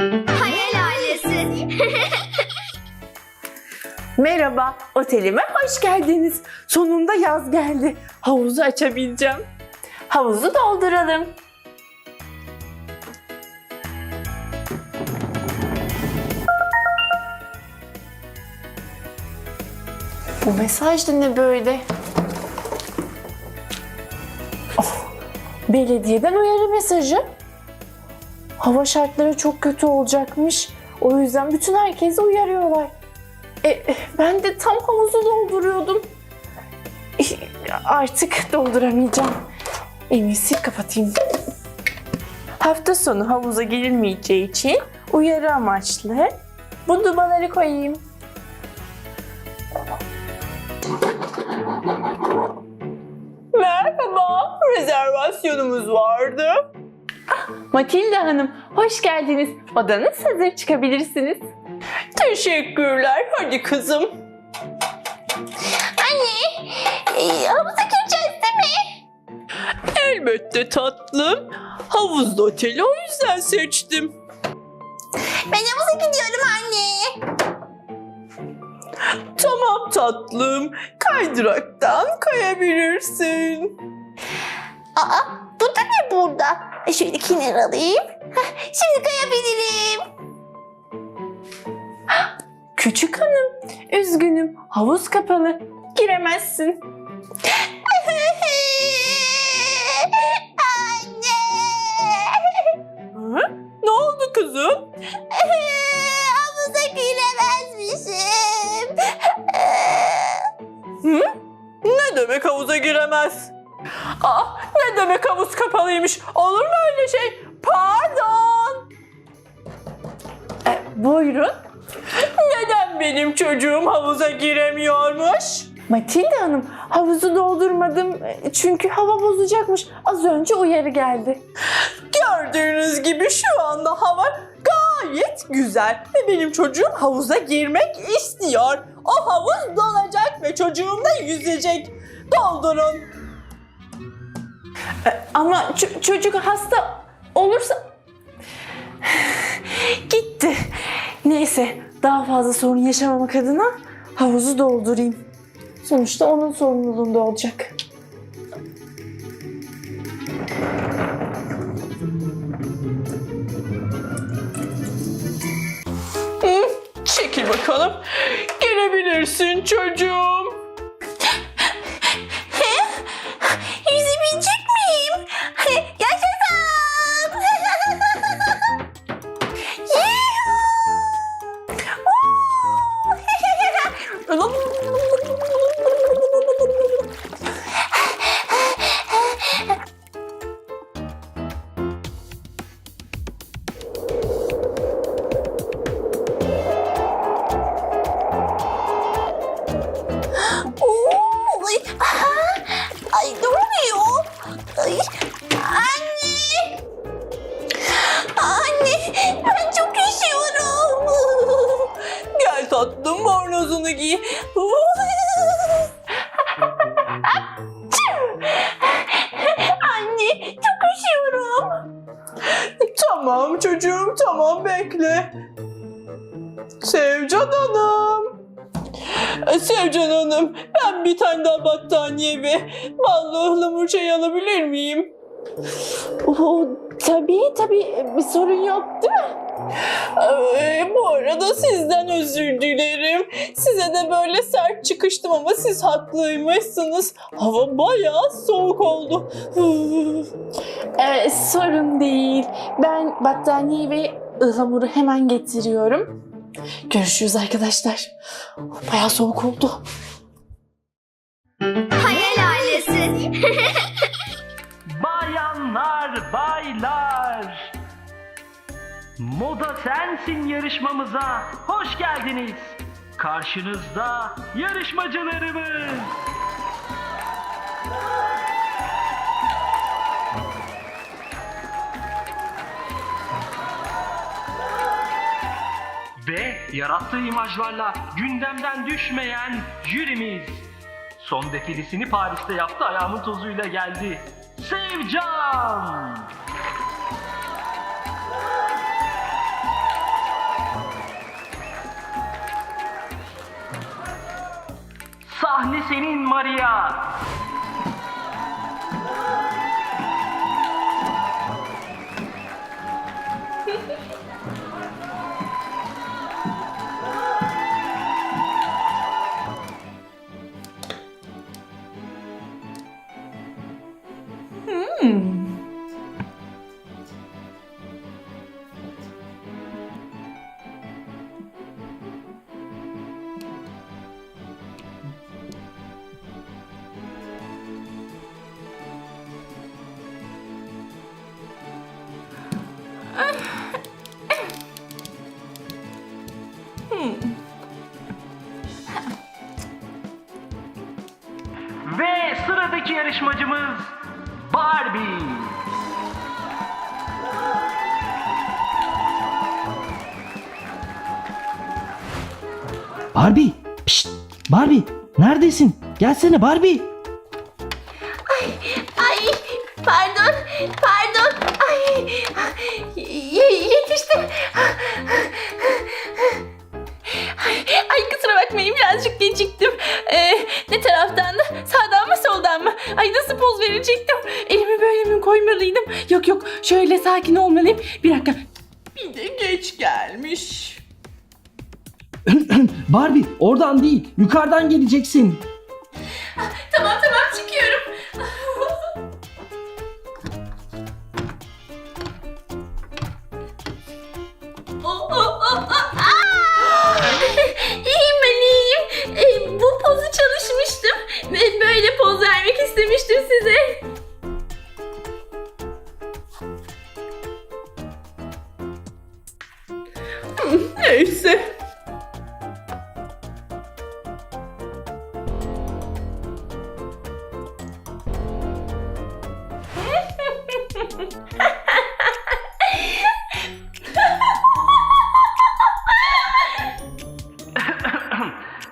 Hayal ailesi. Merhaba, otelime hoş geldiniz. Sonunda yaz geldi. Havuzu açabileceğim. Havuzu dolduralım. Bu mesaj da ne böyle? Oh, belediyeden uyarı mesajı. Hava şartları çok kötü olacakmış. O yüzden bütün herkesi uyarıyorlar. E, e, ben de tam havuzu dolduruyordum. E, Artık dolduramayacağım. En iyisi kapatayım. Hafta sonu havuza girilmeyeceği için uyarı amaçlı bu dubaları koyayım. Merhaba, rezervasyonumuz vardı. Matilda Hanım, hoş geldiniz. Odanız hazır çıkabilirsiniz. Teşekkürler. Hadi kızım. Anne, e, havuza gireceğiz değil mi? Elbette tatlım. Havuzlu oteli o yüzden seçtim. Ben havuza gidiyorum anne. Tamam tatlım. Kaydıraktan kayabilirsin. Aa, bu da ne burada? E, Şöyle kenara alayım. Şimdi kayabilirim. Küçük hanım, üzgünüm. Havuz kapalı. Giremezsin. anne. Hı? Ne oldu kızım? havuza giremezmişim. Hı? Ne demek havuza giremez? Aa, demek havuz kapalıymış? Olur mu öyle şey? Pardon. E, buyurun. Neden benim çocuğum havuza giremiyormuş? Matilda Hanım, havuzu doldurmadım e, çünkü hava bozacakmış. Az önce uyarı geldi. Gördüğünüz gibi şu anda hava gayet güzel ve benim çocuğum havuza girmek istiyor. O havuz dolacak ve çocuğum da yüzecek. Doldurun. Ama ç- çocuk hasta olursa... Gitti. Neyse daha fazla sorun yaşamamak adına havuzu doldurayım. Sonuçta onun sorumluluğunda olacak. Çekil bakalım. Gelebilirsin çocuğum. Ben çok üşüyorum. Gel tatlım bornozunu giy. Anne, çok üşüyorum. Tamam çocuğum tamam bekle. Sevcan Hanım. E, Sevcan Hanım ben bir tane daha battaniye ve ballı ıhlamur çayı alabilir miyim? Oo, tabii tabii bir sorun yok değil mi? Ee, bu arada sizden özür dilerim. Size de böyle sert çıkıştım ama siz haklıymışsınız. Hava bayağı soğuk oldu. Ee, sorun değil. Ben battaniye ve ıhlamuru hemen getiriyorum. Görüşürüz arkadaşlar. Bayağı soğuk oldu. Hayal ailesi. Moda Sensin yarışmamıza hoş geldiniz. Karşınızda yarışmacılarımız. Ve yarattığı imajlarla gündemden düşmeyen jürimiz. Son defilisini Paris'te yaptı ayağımın tozuyla geldi. Sevcan! Sahne senin Maria. Yarışmacımız Barbie. Barbie, pişt, Barbie, neredesin? Gelsene Barbie. Şöyle sakin olmalıyım. Bir dakika. Bir de geç gelmiş. Barbie, oradan değil, yukarıdan geleceksin. Tamam tamam çıkıyorum. Oh, oh, oh, oh, ah! iyiyim ben iyiyim. E, bu pozu çalışmıştım. Ve böyle poz vermek istemiştim size. Neyse.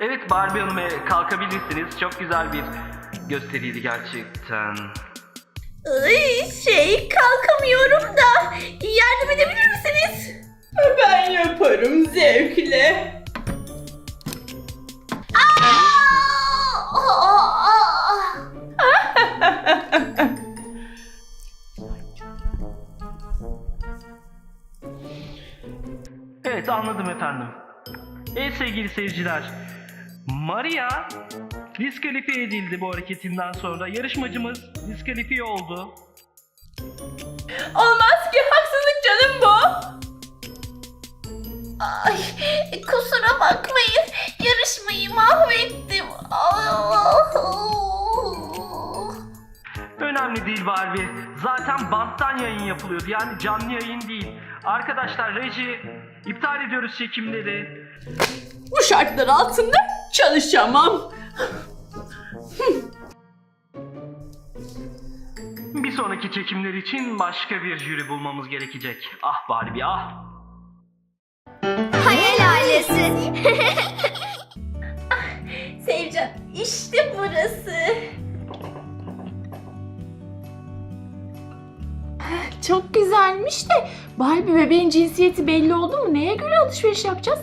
Evet Barbie Hanım e, kalkabilirsiniz. Çok güzel bir gösteriydi gerçekten. Ay, şey kalkamıyorum da. Yardım edebilir misiniz? Ben yaparım zevkle. Evet anladım efendim. Evet sevgili seyirciler. Maria diskalifiye edildi bu hareketinden sonra. Yarışmacımız diskalifiye oldu. Olmaz ki haksızlık canım bu. Ay, kusura bakmayın. Yarışmayı mahvettim. Aa! Önemli değil Barbie. Zaten banttan yayın yapılıyordu. Yani canlı yayın değil. Arkadaşlar reji iptal ediyoruz çekimleri. Bu şartlar altında çalışamam. Bir sonraki çekimler için başka bir jüri bulmamız gerekecek. Ah Barbie ah. Hayal ailesi. Sevcan, işte burası. Çok güzelmiş de Barbie bebeğin cinsiyeti belli oldu mu? Neye göre alışveriş yapacağız?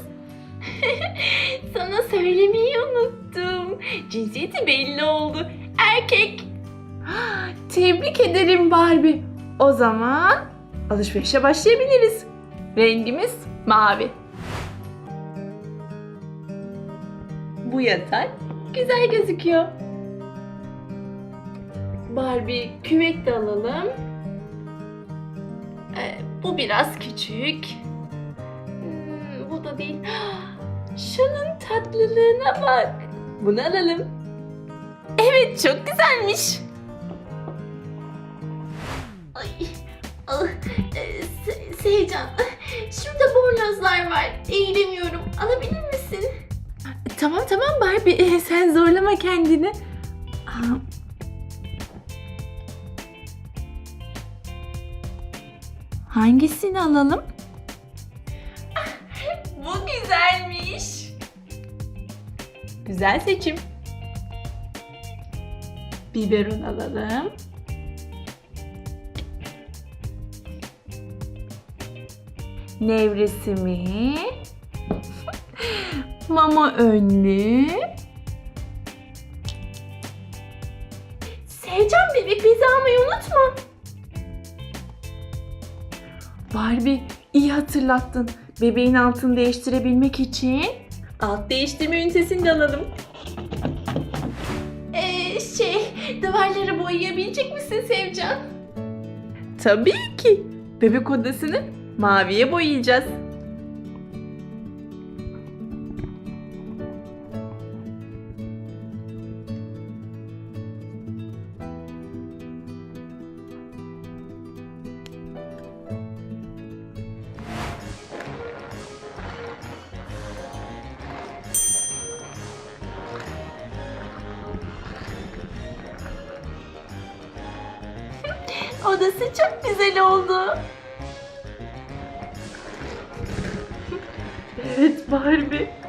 Sana söylemeyi unuttum. Cinsiyeti belli oldu. Erkek. Tebrik ederim Barbie. O zaman alışverişe başlayabiliriz. Rengimiz mavi. Bu yatak güzel gözüküyor. Barbie küvet de alalım. Ee, bu biraz küçük. Hmm, bu da değil. Şunun tatlılığına bak. Bunu alalım. Evet çok güzelmiş. Ay, ah, e, Se- Sevcan, şurada bornozlar var. Eğilemiyorum. Alabilir misin? Tamam tamam Barbie sen zorlama kendini. Aa. Hangisini alalım? Bu güzelmiş. Güzel seçim. Biberon alalım. nevresimi, mama önlü. Sevcan bebek bizi almayı unutma. Barbie iyi hatırlattın. Bebeğin altını değiştirebilmek için alt değiştirme ünitesini de alalım. Ee, şey, duvarları boyayabilecek misin Sevcan? Tabii ki. Bebek odasının maviye boyayacağız. Odası çok güzel oldu. Barbie.